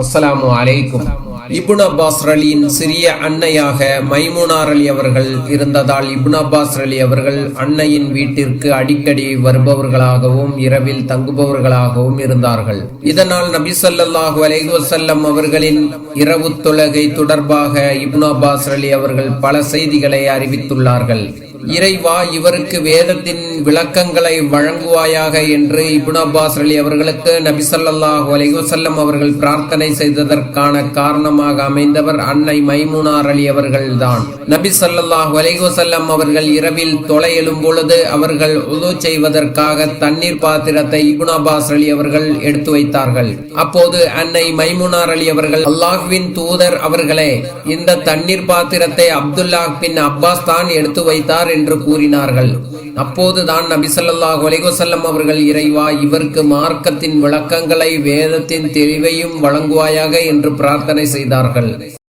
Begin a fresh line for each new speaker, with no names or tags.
அஸ்லாம் அலைக்கும். இபுன் அப்பாஸ் அலியின் சிறிய அன்னையாக மைமுனார் அலி அவர்கள் இருந்ததால் இபுன் அப்பாஸ் அலி அவர்கள் அன்னையின் வீட்டிற்கு அடிக்கடி வருபவர்களாகவும் இரவில் தங்குபவர்களாகவும் இருந்தார்கள். இதனால் நபி சொல்லாஹு அலைஹி வசல்லம் அவர்களின் இரவு தொழுகை தொடர்பாக இபுன் அப்பாஸ் அலி அவர்கள் பல செய்திகளை அறிவித்துள்ளார்கள். இறைவா இவருக்கு வேதத்தின் விளக்கங்களை வழங்குவாயாக என்று இபுன் அப்பாஸ் அலி அவர்களுக்கு நபி ஸல்லல்லாஹு அவர்கள் பிரார்த்தனை செய்ததற்கான காரணமாக அமைந்தவர் அன்னை மைமுனார் அலி அவர்கள்தான். நபி ஸல்லல்லாஹு அலைஹி அவர்கள் இரவில் தொலை எழும் பொழுது அவர்கள் உது செய்வதற்காக தண்ணீர் பாத்திரத்தை இபுன் அப்பாஸ் அலி அவர்கள் எடுத்து வைத்தார்கள். அப்போது அன்னை மைமுனார் அலி அவர்கள் அல்லாஹ்வின் தூதர் அவர்களே இந்த தண்ணீர் பாத்திரத்தை அப்துல்லா பின் அப்பாஸ் தான் எடுத்து வைத்தார் என்று கூறினார்கள். அப்போதுதான் நபி ஸல்லல்லாஹு அவர்கள் இறைவா இவருக்கு மார்க்கத்தின் விளக்கங்களை வேதத்தின் தெளிவையும் வழங்குவாயாக என்று பிரார்த்தனை செய்தார்கள்.